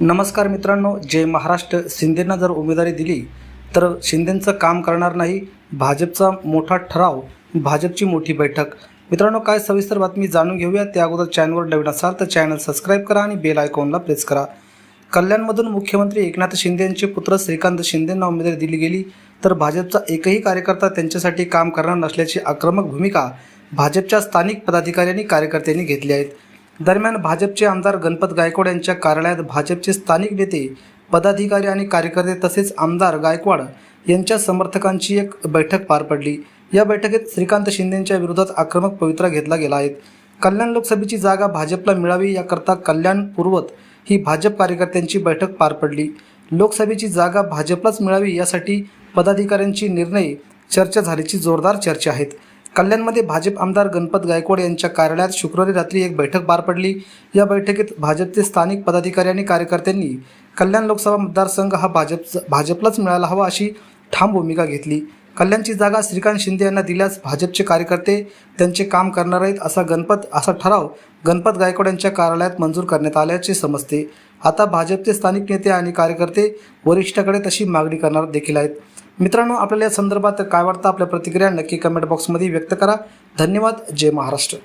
नमस्कार मित्रांनो जे महाराष्ट्र. शिंदेंना जर उमेदवारी दिली तर शिंदेंचं काम करणार नाही भाजपचा मोठा ठराव भाजपची मोठी बैठक. मित्रांनो काय सविस्तर बातमी जाणून घेऊया. त्या अगोदर चॅनलवर नवीन असाल तर चॅनल सबस्क्राईब करा आणि बेल आयकॉनला प्रेस करा. कल्याणमधून मुख्यमंत्री एकनाथ शिंदे यांचे पुत्र श्रीकांत शिंदेंना उमेदवारी दिली गेली तर भाजपचा एकही कार्यकर्ता त्यांच्यासाठी काम करणार नसल्याची आक्रमक भूमिका भाजपच्या स्थानिक पदाधिकारी आणि कार्यकर्त्यांनी घेतली आहेत. दरम्यान भाजपचे आमदार गणपत गायकवाड यांच्या कार्यालयात भाजपचे स्थानिक नेते पदाधिकारी आणि कार्यकर्ते तसेच आमदार गायकवाड यांच्या समर्थकांची एक बैठक पार पडली. या बैठकीत श्रीकांत शिंदेंच्या विरोधात आक्रमक पवित्रा घेतला गेला आहे. कल्याण लोकसभेची जागा भाजपला मिळावी याकरता कल्याण पूर्वत ही भाजप कार्यकर्त्यांची बैठक पार पडली. लोकसभेची जागा भाजपलाच मिळावी यासाठी पदाधिकाऱ्यांची निर्णय चर्चा झाल्याची जोरदार चर्चा आहेत. कल्याणमध्ये भाजप आमदार गणपत गायकवाड यांच्या कार्यालयात शुक्रवारी रात्री एक बैठक पार पडली. या बैठकीत भाजपचे स्थानिक पदाधिकारी आणि कार्यकर्त्यांनी कल्याण लोकसभा मतदारसंघ हा भाजप भाजपलाच मिळायला हवा अशी ठाम भूमिका घेतली. कल्याणची जागा श्रीकांत शिंदे यांना दिल्यास भाजपचे कार्यकर्ते त्यांचे काम करणार आहेत असा गणपत असा ठराव गणपत गायकवाड यांच्या कार्यालयात मंजूर करण्यात आल्याचे समजते. आता भाजपचे स्थानिक नेते आणि कार्यकर्ते वरिष्ठाकडे तशी मागणी करणार देखील आहेत. मित्रांनो आपल्याला या संदर्भात काय वाटतं? आपल्या प्रतिक्रिया नक्की कमेंट बॉक्समध्ये व्यक्त करा. धन्यवाद. जय महाराष्ट्र.